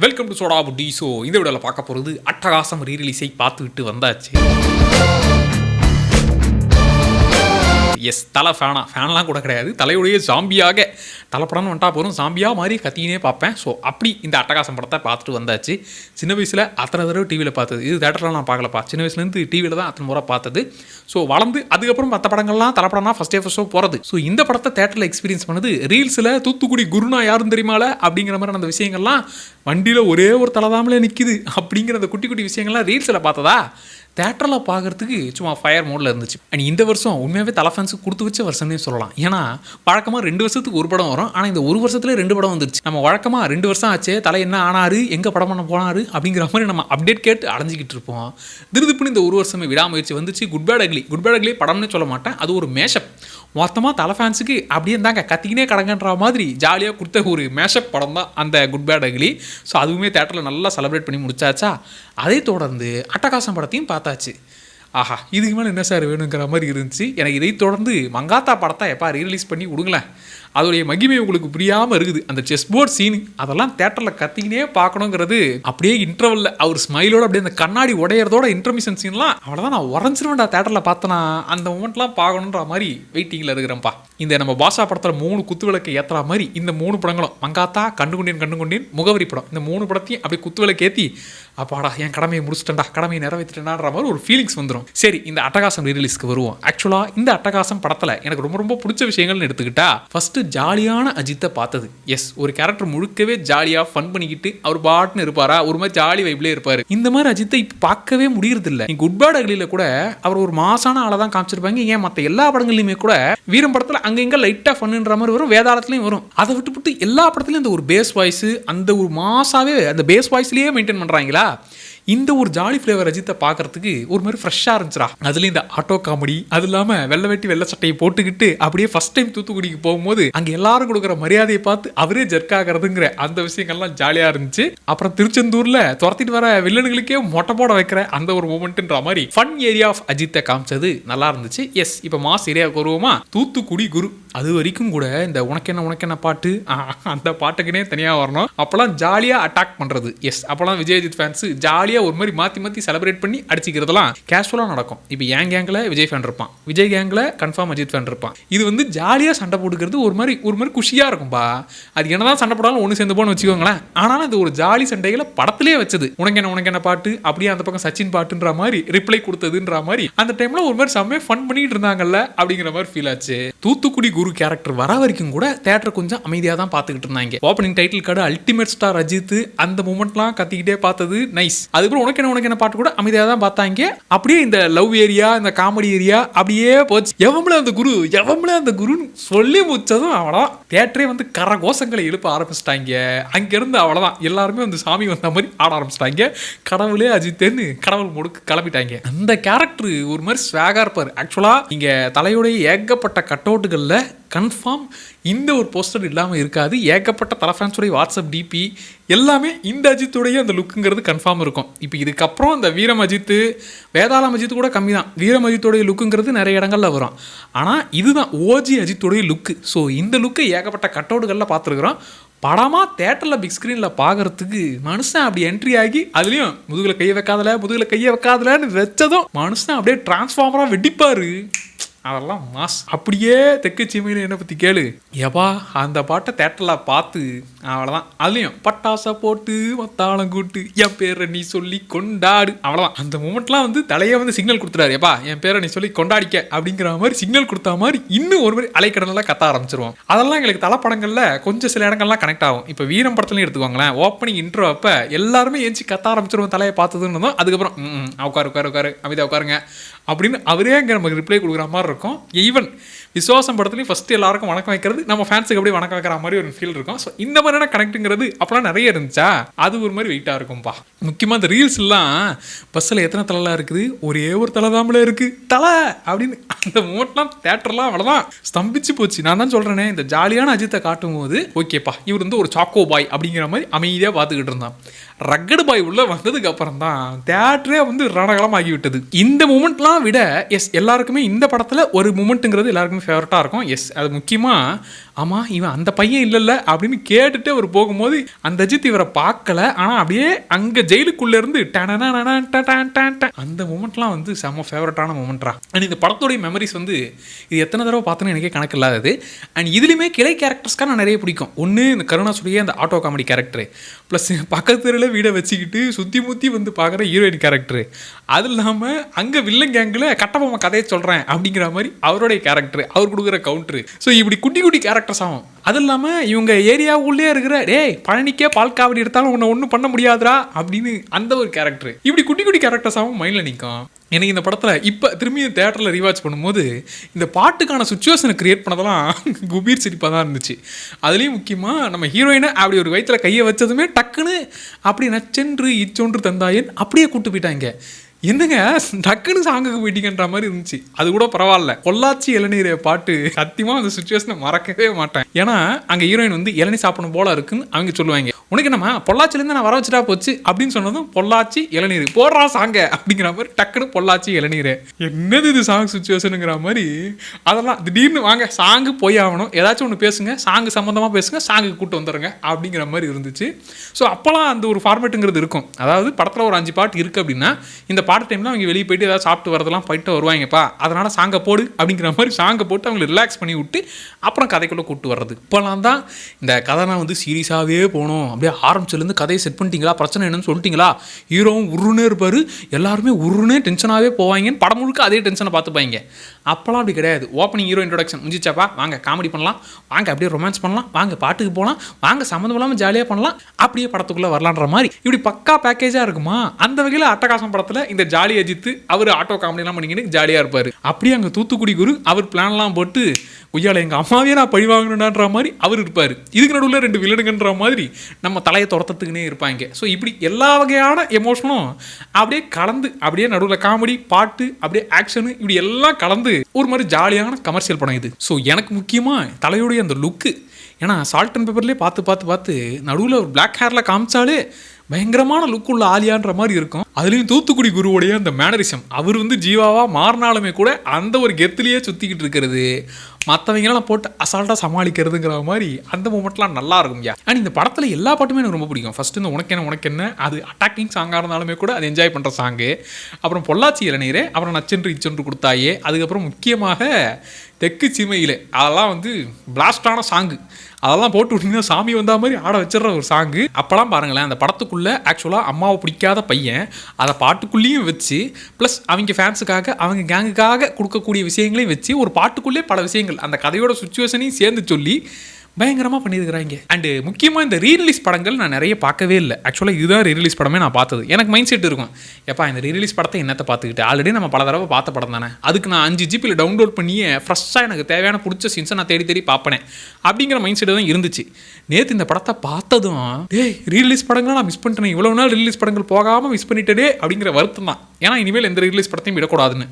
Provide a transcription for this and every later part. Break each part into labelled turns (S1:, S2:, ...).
S1: Welcome to soda புட்டி so இந்த வீடியோவில் பார்க்க போகிறது அட்டகாசம் ரீரிலீஸை பார்த்துக்கிட்டு வந்தாச்சு. எஸ் தலை ஃபேனா ஃபேன்லாம் கூட கிடையாது. தலையுடைய ஜாம்பியாக தலைப்படம்னு வந்துட்டா போதும். ஜாம்பியாக மாதிரி கத்தினே பார்ப்பேன். ஸோ அப்படி இந்த அட்டகாசம் படத்தை பார்த்துட்டு வந்தாச்சு. சின்ன வயசில் அத்தனை தடவை டிவியில் பார்த்தது. இது தேட்டரில் நான் பார்க்கலப்பா. சின்ன வயசுலேருந்து டிவியில் தான் அத்தனை முறை பார்த்தது. ஸோ வளர்ந்து அதுக்கப்புறம் மற்ற படங்கள்லாம் தலைப்படம்னா ஃபஸ்ட் ஃபஸ்ட்டோ போகிறது ஸோ இந்த படத்தை தேட்டரில் எக்ஸ்பீரியன்ஸ் பண்ணது ரீல்ஸில் தூத்துக்குடி குருனா யாரும் தெரியுமால அப்படிங்கிற மாதிரி அந்த விஷயங்கள்லாம் வண்டியில் ஒரே ஒரு தலைதாமலே நிற்கிது அப்படிங்கிற அந்த குட்டி குட்டி விஷயங்கள்லாம் ரீல்ஸில் பார்த்ததா? தேட்டரில் பார்க்குறதுக்கு சும்மா ஃபயர் மோடில் இருந்துச்சு. அண்ட் இந்த வருஷம் உண்மையாகவே தலை ஃபேன்ஸுக்கு கொடுத்து வச்ச வருஷம்னே சொல்லலாம். ஏன்னா வழக்கமாக ரெண்டு வருஷத்துக்கு ஒரு படம் வரும். ஆனால் இந்த ஒரு வருஷத்துல ரெண்டு படம் வந்துருச்சு. நம்ம வழக்கமாக ரெண்டு வருஷம் ஆச்சு தலை என்ன ஆனாரு எங்கே படம் பண்ண போனாரு அப்படிங்கிற மாதிரி நம்ம அப்டேட் கேட்டு அடைஞ்சிக்கிட்டு இருப்போம். திருதுப்புன்னு இந்த ஒரு வருஷமே விடாமுயற்சி வந்துச்சு. Good bad ugly good bad ugly படம்னு சொல்ல மாட்டேன். அது ஒரு மேஷப் மொத்தமாக தலை ஃபேன்ஸுக்கு அப்படியே இருந்தாங்க. கத்திக்கினே கடங்கன்ற மாதிரி ஜாலியாக கொடுத்த ஒரு மேஷப் படம் தான் அந்த குட் பேட் அகிலி ஸோ அதுவுமே தேட்டரில் நல்லா செலிப்ரேட் பண்ணி முடிச்சாச்சா? அதை தொடர்ந்து அட்டகாசம் படத்தையும் பார்த்தாச்சு. ஆஹா இதுக்கு மேலே என்ன சார் வேணுங்கிற மாதிரி இருந்துச்சு. எனக்கு இதை தொடர்ந்து மங்காத்தா படத்தை எப்போ ரீரிலீஸ் பண்ணி விடுங்களேன். அதோடைய மகிமை உங்களுக்கு புரியாமல் இருக்குது. அந்த செஸ் போர்ட் சீனு அதெல்லாம் தேட்டரில் கத்திக்கினே பார்க்கணுங்கிறது அப்படியே இன்டர்வல்ல அவர் ஸ்மைலோட அப்படியே அந்த கண்ணாடி உடையறதோட இன்டர்மிஷன் சீன்லாம் அவ்வளோதான் நான் உடஞ்சிருவேன்டா தேட்டரில் பார்த்தனா. அந்த மூமெண்ட்லாம் பார்க்கணுன்ற மாதிரி வெயிட்டிங்கில் இருக்கிறேன்ப்பா. இந்த நம்ம பாஷா படத்தில் மூணு குத்து விளக்கு ஏற்றுற மாதிரி இந்த மூணு படங்களும் மங்காத்தா கண்டுகொண்டேன் கண்டுகொண்டேன் முகவரி படம். இந்த மூணு படத்தையும் அப்படியே குத்து விளக்கு ஏற்றி அப்பாடா என் கடமையை முடிச்சிட்டேன்டா கடமையை நிறைவேற்றிட்டேன்டான்ற மாதிரி ஒரு ஃபீலிங்ஸ் வந்துடும் சரி இந்த அட்டகாசம் ரீரிலீஸ்க்கு வருவோம். ஆக்சுவலாக இந்த அட்டகாசம் படத்தில் எனக்கு ரொம்ப ரொம்ப பிடிச்ச விஷயங்கள்னு எடுத்துக்கிட்டா ஃபஸ்ட்டு ஜாலியான அஜித்தை பார்த்தது. எஸ் ஒரு கேரக்டர் முழுக்கவே ஜாலியாக ஃபன் பண்ணிக்கிட்டு அவர் பாட்டுன்னு இருப்பாரா? ஒரு மாதிரி ஜாலி வைப்லேயே இருப்பார். இந்த மாதிரி அஜித்தை இப்போ பார்க்கவே முடியறதில்ல. நீ குட் பேட் அகலியில் கூட அவர் ஒரு மாசான ஆளை தான் காமிச்சிருப்பாங்க. ஏன் மற்ற எல்லா படங்கள்லையுமே கூட வீரம் படத்தில் அங்கங்கே லைட்டாக ஃபன்னுன்ற மாதிரி வரும் வேதாளத்துலையும் வரும். அதை விட்டுவிட்டு எல்லா படத்துலையும் இந்த ஒரு பேஸ் வாய்ஸ் அந்த ஒரு மாசாவே அந்த பேஸ் வாய்ஸ்லேயே மெயின்டைன் பண்ணுறாங்களா இந்த ஒரு ஜாலி ஃப்ளேவர் அஜித்தை பார்க்கறதுக்கு ஒரு மாதிரி ஃப்ரெஷ்ஷாக இருந்துச்சுடா. அதுலேயும் இந்த ஆட்டோ காமெடி அது இல்லாமல் வெள்ளை வெட்டி வெள்ளை சட்டையை போட்டுக்கிட்டு அப்படியே ஃபர்ஸ்ட் டைம் தூத்துக்குடிக்கு போகும்போது அங்கே எல்லாரும் கொடுக்குற மரியாதையை பார்த்து அவரே ஜெர்க் ஆகிறதுங்கிற அந்த விஷயங்கள்லாம் ஜாலியாக இருந்துச்சு. அப்புறம் திருச்செந்தூரில் துரத்திட்டு வர வில்லனுங்களுக்கே மொட்டை போட வைக்கிற அந்த ஒரு மூமெண்ட்ன்ற மாதிரி ஃபன் ஏரியா ஆஃப் அஜித்தை காமிச்சது நல்லா இருந்துச்சு. எஸ் இப்போ மாஸ் ஏரியாவுக்கு வருவோமா? தூத்துக்குடி குரு. அது வரைக்கும் கூட இந்த உனக்கு என்ன உனக்கு என்ன பாட்டு அந்த பாட்டுக்குனே தனியாக வரணும். அப்போல்லாம் ஜாலியாக அட்டாக் பண்ணுறது எஸ் அப்போல்லாம் விஜயஜித் ஃபேன்ஸு ஜாலியாக ஒரு மாதிரி மாற்றி மாற்றி செலிப்ரேட் பண்ணி அடிச்சிக்கிறதுலாம் கேஷுவலாக நடக்கும். இப்போ என் கேங்கில் விஜய் ஃபேன் இருப்பான். விஜய் கேங்கில் கன்ஃபார்ம் அஜித் ஃபேன் இருப்பான். இது வந்து ஜாலியாக சண்டை போட்டுக்கிறது ஒரு மாதிரி ஒரு மாதிரி குஷியாக இருக்கும்பா. அது என்னதான் சண்டை போடாலும் ஒன்று சேர்ந்து போன்னு வச்சுக்கோங்களேன். ஆனாலும் அது ஒரு ஜாலி சண்டைகளை படத்திலே வச்சது. உனக்கு என்ன உனக்கு என்ன பாட்டு? அப்படியே அந்த பக்கம் சச்சின் பாட்டுன்ற மாதிரி ரிப்ளை கொடுத்ததுன்ற மாதிரி அந்த டைமில் ஒரு மாதிரி செம்மையாக ஃபன் பண்ணிட்டு இருந்தாங்கல்ல அப்படிங்கிற மாதிரி ஃபீல் ஆச்சு. தூத்துக்குடி குரு கேரக்டர் வர வரைக்கும் கூட தேட்டர் கொஞ்சம் அமைதியாக தான் பார்த்துக்கிட்டு இருந்தாங்க. Opening title card ultimate star Ajith அந்த மூமெண்ட்லாம் கத்திக்கிட்டே பார்த்தது நைஸ் அதுக்கப்புறம் உனக்கு என்ன உனக்கு என்ன பாட்டு கூட அமைதியாக தான் பார்த்தாங்க. அப்படியே இந்த லவ் ஏரியா இந்த காமெடி ஏரியா அப்படியே போச்சு. எவம்ல அந்த குரு எவம்ல அந்த குருன்னு சொல்லி முடிச்சதும் அவ்வளோதான் தேட்டரே வந்து கரகோஷங்களை எழுப்ப ஆரம்பிச்சிட்டாங்க. அங்கேருந்து அவ்வளோதான் எல்லாருமே வந்து சாமி வந்த மாதிரி ஆட ஆரம்பிச்சிட்டாங்க. கடவுளே அஜித்தேன்னு கடவுள் முடுக்கு கிளம்பிட்டாங்க. அந்த கேரக்டர் ஒரு மாதிரி ஸ்வாகா இருப்பார். ஆக்சுவலாக இங்கே தலையுடைய ஏகப்பட்ட கட்டவுட்டுகளில் கன்ஃபார்ம் இந்த ஒரு போஸ்டர் இல்லாமல் இருக்காது. ஏகப்பட்ட தலை ஃபேன்ஸுடைய வாட்ஸ்அப் டிபி எல்லாமே இந்த அஜித்துடைய அந்த லுக்குங்கிறது கன்ஃபார்ம் இருக்கும். இப்போ இதுக்கப்புறம் இந்த வீரம் அஜித்து வேதாளம் அஜித்து கூட கம்மி தான். வீரம் அஜித்துடைய லுக்குங்கிறது நிறைய இடங்கள்ல வரும். ஆனால் இதுதான் ஓஜி அஜித்துடைய லுக்கு ஸோ இந்த லுக்கை ஏகப்பட்ட கட்டவுட்டுகளில் பார்த்துருக்குறோம். படமாக தேட்டரில் பிக் ஸ்க்ரீனில் பார்க்கறதுக்கு மனுஷன் அப்படி என்ட்ரி ஆகி அதுலேயும் முதுகில் கையை வைக்காதல முதுகில் கையை வைக்காதலன்னு வச்சதும் மனுஷன் அப்படியே டிரான்ஸ்ஃபார்மராக வெடிப்பார். அதெல்லாம் மாஸ். அப்படியே தெற்கு சீமையில் என்னை பற்றி கேளு. எபா அந்த பாட்டை தேட்டரில் பார்த்து அவ்வளோதான் அதுலேயும் பட்டாசை போட்டு மத்தாளம் கூட்டு என் பேரை நீ சொல்லி கொண்டாடு. அவ்வளோதான் அந்த மூமெண்ட்லாம் வந்து தலையே வந்து சிக்னல் கொடுத்துட்டாரு. எப்பா என் பேரை நீ சொல்லி கொண்டாடிக்க அப்படிங்கிற மாதிரி சிக்னல் கொடுத்த மாதிரி இன்னும் ஒரு மாதிரி அலைக்கடனில் கத்த ஆரம்பிச்சிருவோம். அதெல்லாம் எங்களுக்கு தலைப்படங்களில் கொஞ்சம் சில இடங்கள்லாம் கனெக்ட் ஆகும். இப்போ வீரம் படத்துலையும் எடுத்துக்கோங்களேன். ஓப்பனிங் இன்ட்ரோ அப்போ எல்லாருமே ஏஞ்சி கத்த ஆரம்பிச்சிருவோம் தலையை பார்த்ததுன்னு தான் அதுக்கப்புறம் உட்காரு உட்காரு உட்காரு. அமைதியாக உட்காருங்க. அப்படின்னு அவரே அங்கே நமக்கு ரிப்ளை கொடுக்குற மாதிரி இருக்கும். ஈவன் விசுவாசம் படத்துலையும் ஃபஸ்ட்டு எல்லாருக்கும் வணக்கம் வைக்கிறது நம்ம ஃபேன்ஸுக்கு அப்படியே வணக்கம் வைக்கிற மாதிரி ஒரு ஃபீல் இருக்கும். ஸோ இந்த மாதிரியான கனெக்ட்டுங்கிறது அப்போலாம் நிறைய இருந்துச்சா? அது ஒரு மாதிரி வெயிட்டாக இருக்கும்ப்பா முக்கியமாக இந்த ரீல்ஸ்லாம் பஸ்ஸில் எத்தனை தலைலாம் இருக்குது? ஒரே ஒரு தலை தாம்பளே இருக்குது தலை! அப்படின்னு அந்த மோட்லாம் தேட்டர்லாம் அவ்வளோதான் ஸ்தம்பிச்சு போச்சு. நான் தான் சொல்கிறேனே இந்த ஜாலியான அஜித்தை காட்டும் போது ஓகேப்பா இவர் வந்து ஒரு சாக்கோ பாய் அப்படிங்கிற மாதிரி அமைதியாக பார்த்துக்கிட்டு இருந்தான். ரக்கடு பாய் உள்ள வந்ததுக்கு அப்புறம் தான் தேட்டரே வந்து ரணகலம் ஆகிவிட்டது இந்த மூமெண்ட்லாம் விட எஸ் எல்லாருக்குமே இந்த படத்தில் ஒரு மூமெண்ட்டுங்கிறது எல்லாருக்குமே ஃபேவரட்டாக இருக்கும். எஸ் அது முக்கியமாக ஆமாம் இவன் அந்த பையன் இல்லைல்ல அப்படின்னு கேட்டுட்டு அவர் போகும்போது அந்த அஜித் இவரை பார்க்கல. ஆனால் அப்படியே அங்கே ஜெயிலுக்குள்ளேருந்து அந்த மூமெண்ட்லாம் வந்து செம்ம ஃபேவரட்டான மூமெண்ட்ரா அண்ட் இந்த படத்தோடைய மெமரிஸ் வந்து இது எத்தனை தடவை பார்த்தோன்னு எனக்கே கணக்கு இல்லாதது. அண்ட் இதுலேயுமே கிளை கேரக்டர்ஸ்க்காக நான் நிறைய பிடிக்கும். ஒன்று இந்த கருணாசுடைய அந்த ஆட்டோ காமெடி கேரக்டர் ப்ளஸ் பக்கத்து தெருவில் வீடை வச்சுக்கிட்டு சுற்றி முற்றி வந்து பார்க்குற ஹீரோயின் கேரக்டர் அது இல்லாமல் அங்கே வில்லன் கேங்கில் கட்டபொம்மை கதையை சொல்கிறேன் அப்படிங்கிற மாதிரி அவருடைய கேரக்டர் அவர் கொடுக்குற கவுண்ட்ரு ஸோ இப்படி குட்டி குட்டி கேரக்டர்ஸ் ஆகும். அது இல்லாமல் இவங்க ஏரியாவுக்குள்ளே இருக்கிற டேய் பழனிக்கே பால் காவடி எடுத்தாலும் உன்னை ஒன்றும் பண்ண முடியாதுரா அப்படின்னு அந்த ஒரு கேரக்டர் இப்படி குட்டி குட்டி கேரக்டர்ஸாகவும் மைண்டில் நிற்கும் எனக்கு இந்த படத்தில் இப்போ திரும்பியும் தேட்டரில் ரீவாச் பண்ணும்போது இந்த பாட்டுக்கான சுச்சுவேஷனை கிரியேட் பண்ணதெல்லாம் குபீர் சிரிப்பாக தான் இருந்துச்சு. அதுலேயும் முக்கியமாக நம்ம ஹீரோயினை அப்படி ஒரு வயிற்றில் கையை வச்சதுமே டக்குன்னு அப்படி நச்சென்று இச்சொன்று தந்தாயன் அப்படியே கூப்பிட்டு போயிட்டாங்க. என்னங்க? டக்குன்னு சாங்குக்கு போயிட்டீங்கன்ற மாதிரி இருந்துச்சு. அது கூட பரவாயில்ல. பொள்ளாச்சி இளநீர் பாட்டு. சத்தியமாக அந்த சுச்சுவேஷனை மறக்கவே மாட்டேன். ஏன்னா அங்கே ஹீரோயின் வந்து இளநீ சாப்பிடணும் போல இருக்குன்னு அவங்க சொல்லுவாங்க. உனக்கு என்னம்மா? பொள்ளாச்சிலேருந்து நான் வர வச்சுட்டா போச்சு அப்படின்னு சொன்னதும் பொள்ளாச்சி இளநீர். போடுறா சாங்க அப்படிங்கிற மாதிரி டக்குன்னு பொள்ளாச்சி இளநீர். என்னது இது சாங் சுச்சுவேஷனுங்கிற மாதிரி? அதெல்லாம் திடீர்னு வாங்க சாங்கு போய் ஆகணும். ஏதாச்சும் ஒன்று பேசுங்க சாங்கு சம்மந்தமாக பேசுங்க சாங்குக்கு கூட்டு வந்துடுங்க அப்படிங்கிற மாதிரி இருந்துச்சு. ஸோ அப்போலாம் அந்த ஒரு ஃபார்மேட்டுங்கிறது இருக்கும். அதாவது படத்தில் ஒரு அஞ்சு பாட்டு இருக்குது அப்படின்னா இந்த பாட்டு டைமில் அவங்க வெளியே போயிட்டு ஏதாவது சாப்பிட்டு வரதெல்லாம் போயிட்டு வருவாங்கப்பா. அதனால் சாங்கை போடு அப்படிங்கிற மாதிரி சாங்கை போட்டு அவங்களை ரிலாக்ஸ் பண்ணி விட்டு அப்புறம் கதைக்குள்ளே கூப்பிட்டு வர்றது. இப்போலாம் தான் இந்த கதை நான் வந்து சீரியஸாகவே போகணும் அப்படியே ஆரம்பிச்சிலேருந்து கதையை செட் பண்ணிட்டீங்களா? பிரச்சனை என்னன்னு சொல்லிட்டீங்களா? ஹீரோவும் உருன்னே இருப்பார். எல்லாருமே உருன்னே டென்ஷனாகவே போவாங்கன்னு படம் முழுக்க அதே டென்ஷனை பார்த்துப்பாங்க. அப்போலாம் அப்படி கிடையாது. ஓப்பனிங் ஹீரோ இன்ட்ரொடக்ஷன் முடிஞ்சிச்சாப்பா வாங்க காமெடி பண்ணலாம். வாங்க அப்படியே ரொமான்ஸ் பண்ணலாம். வாங்க பாட்டுக்கு போகலாம். வாங்க சம்மந்தம் இல்லாமல் ஜாலியாக பண்ணலாம். அப்படியே படத்துக்குள்ளே வரலான்ற மாதிரி இப்படி பக்கா பேக்கேஜாக இருக்குமா? அந்த வகையில் அட்டகாசம் படத்தில் இந்த ஜாலி அஜித்து அவர் ஆட்டோ காமெடிலாம் பண்ணிக்கிட்டு ஜாலியாக இருப்பார். அப்படியே அங்கே தூத்துக்குடி குரு அவர் பிளான்லாம் போட்டு உய்யால எங்கள் அம்மாவே நான் பழி வாங்கணுன்ற மாதிரி அவர் இருப்பார். இதுக்கு நடுவில் ரெண்டு வில்லனுங்கன்ற மாதிரி நம்ம தலையை துரத்துக்குன்னே இருப்பாங்க. ஸோ இப்படி எல்லா வகையான எமோஷனும் அப்படியே கலந்து அப்படியே நடுவில் காமெடி பாட்டு அப்படியே ஆக்ஷனு இப்படி எல்லாம் கலந்து ஒரு மாதிரி ஜாலியான கமர்ஷியல் படம் இது. ஸோ எனக்கு முக்கியமாக தலையுடைய அந்த லுக்கு ஏன்னா சால்ட் அண்ட் பேப்பர்லேயே பார்த்து பார்த்து பார்த்து நடுவில் ஒரு பிளாக் ஹேரில் காமிச்சாலே பயங்கரமான லுக் உள்ள ஆலியான்ற மாதிரி இருக்கும். அதுலேயும் தூத்துக்குடி குருவுடைய அந்த மேனரிசம் அவர் வந்து ஜீவாவாக மாறினாலுமே கூட அந்த ஒரு கெத்துலேயே சுற்றிக்கிட்டு இருக்கிறது. மற்றவங்களாம் போட்டு அசால்ட்டாக சமாளிக்கிறதுங்கிற மாதிரி அந்த மூமெண்ட்லாம் நல்லா இருக்கும் யா. அண்ட் இந்த படத்தில் எல்லா பாட்டுமே எனக்கு ரொம்ப பிடிக்கும். ஃபஸ்ட்டு இந்த உனக்கு என்ன உனக்கு என்ன அது அட்டாக்கிங் சாங்காக இருந்தாலுமே கூட அது என்ஜாய் பண்ணுற சாங்கு அப்புறம் பொள்ளாச்சி இளநீரே அப்புறம் நச்சென்று இச்சென்று கொடுத்தாயே. அதுக்கப்புறம் முக்கியமாக தெற்கு சீமையில் அதெல்லாம் வந்து பிளாஸ்டான சாங்கு அதெல்லாம் போட்டு விட்டிங்கன்னா சாமி வந்தா மாதிரி ஆட வச்சிடுற ஒரு சாங்கு அப்போலாம் பாருங்களேன் அந்த படத்துக்குள்ளே ஆக்சுவலாக அம்மாவை பிடிக்காத பையன் அதை பாட்டுக்குள்ளேயும் வச்சு ப்ளஸ் அவங்க ஃபேன்ஸுக்காக அவங்க கேங்குக்காக கொடுக்கக்கூடிய விஷயங்களையும் வச்சு ஒரு பாட்டுக்குள்ளே பல விஷயங்கள் அந்த கதையோட சுச்சுவேஷனையும் சேர்ந்து சொல்லி பயங்கரமாக பண்ணியிருக்கிறாங்க. அண்டு முக்கியமாக இந்த ரீரிலீஸ் படங்கள் நான் நிறைய பார்க்கவே இல்லை. ஆக்சுவலாக இதுதான் ரீரிலீஸ் படமே நான் பார்த்தது. எனக்கு மைண்ட் செட் இருக்கும். எப்பா இந்த ரீரிலீஸ் படத்தை என்னத்தை பார்த்துக்கிட்டு? ஆல்ரெடி நம்ம பல தடவை பார்த்த படம் தானே? அதுக்கு நான் அஞ்சு ஜிபியில் டவுன்லோட் பண்ணியே ஃப்ரெஷ்ஷாக எனக்கு தேவையான பிடிச்ச சீன்ஸை நான் தேடி தேடி பார்ப்பேன். அப்படிங்கிற மைண்ட் செட் தான் இருந்துச்சு. நேற்று இந்த படத்தை பார்த்ததும் டேய் ரீரிலீஸ் படங்களை நான் மிஸ் பண்ணிட்டேன். இவ்வளோ நாள் ரிலீஸ் படங்கள் போகாமல் மிஸ் பண்ணிட்டே அப்படிங்கிற வருத்தம் தான். ஏன்னா இனிமேல் எந்த ரிலீஸ் படத்தையும் விடக்கூடாதுன்னு.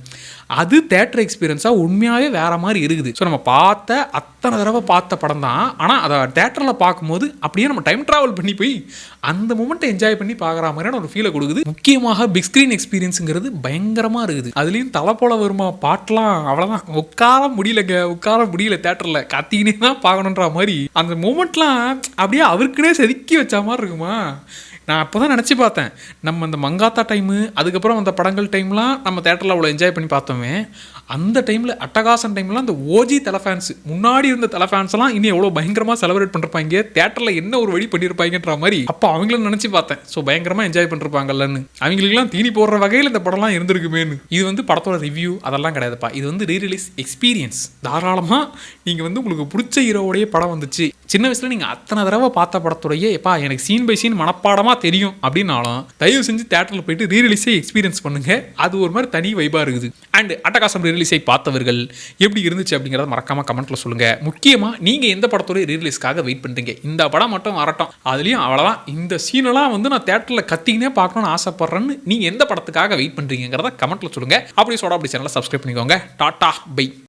S1: அது தேட்டர் எக்ஸ்பீரியன்ஸாக உண்மையாகவே வேற மாதிரி இருக்குது. ஸோ நம்ம பார்த்த அத்தனை தடவை பார்த்த படம் தான். ஆனால் அதை தேட்டரில் பார்க்கும்போது அப்படியே நம்ம டைம் ட்ராவல் பண்ணி போய் அந்த மூமெண்ட்டை என்ஜாய் பண்ணி பார்க்குற மாதிரியான ஒரு ஃபீலை கொடுக்குது. முக்கியமாக பிக் ஸ்க்ரீன் எக்ஸ்பீரியன்ஸுங்கிறது பயங்கரமாக இருக்குது. அதுலேயும் தலை போல வருமா பாட்டெலாம் அவ்வளோதான் உட்கார முடியலங்க. உட்கார முடியல தேட்டரில் கத்தினே தான் பார்க்கணுன்ற மாதிரி அந்த மூமெண்ட்லாம் அப்படியே அவருக்குன்னே செதுக்கி வச்ச மாதிரி இருக்குமா? நான் அப்போ தான் நினச்சி பார்த்தேன். நம்ம இந்த மங்காத்தா டைமு அதுக்கப்புறம் அந்த படங்கள் டைம்லாம் நம்ம தேட்டரில் அவ்வளோ என்ஜாய் பண்ணி பார்த்தோம். அந்த டைமில் அட்டகாசன் டைம்லாம் அந்த ஓஜி தலை ஃபேன்ஸ் முன்னாடி இருந்த தலை ஃபேன்ஸ் இனி எவ்வளோ பயங்கரமாக செலிப்ரேட் பண்ணிருப்பாங்க? தேட்டரில் என்ன ஒரு வழி பண்ணியிருப்பாங்கன்ற மாதிரி அப்போ அவங்களும் நினச்சி பார்த்தேன். ஸோ பயங்கரமாக என்ஜாய் பண்ணிருப்பாங்கல்லன்னு. அவங்களுக்குலாம் தீனி போடுற வகையில் இந்த படம்லாம் இருந்திருக்குமேனு இது வந்து படத்தோட ரிவ்யூ அதெல்லாம் கிடையாதுப்பா. இது வந்து ரீரிலீஸ் எக்ஸ்பீரியன்ஸ் தாராளமாக நீங்கள் வந்து உங்களுக்கு பிடிச்ச ஹீரோவுடைய படம் வந்துச்சு. சின்ன வயசில் நீங்கள் அத்தனை தடவை பார்த்த படத்துடைய எப்பா எனக்கு சீன் பை சீன் மனப்பாடமாக தெரியும் அப்படின்னாலும் தயவு செஞ்சு தேட்டரில் போயிட்டு ரீரிலீஸை எக்ஸ்பீரியன்ஸ் பண்ணுங்க. அது ஒரு மாதிரி தனி வைபாக இருக்குது. அண்ட் அட்டகாசம் ரீரிலீஸை பார்த்தவர்கள் எப்படி இருந்துச்சு அப்படிங்கிறத மறக்காமல் கமெண்ட்டில் சொல்லுங்கள் முக்கியமாக நீங்கள் எந்த படத்துடைய ரீரிலீஸ்க்காக வெயிட் பண்ணுறீங்க இந்த படம் மட்டும் வரட்டும். அதுலேயும் அவ்வளோதான் இந்த சீனெல்லாம் வந்து நான் தேட்டரில் கத்திக்கினே பார்க்கணும்னு ஆசைப்பட்றேன்னு நீங்கள் எந்த படத்துக்காக வெயிட் பண்ணுறீங்கிறத கமெண்ட்டில் சொல்லுங்கள் அப்படி சோடா அப்படி சேனலை சப்ஸ்கிரைப் பண்ணிக்கோங்க. Tata bye.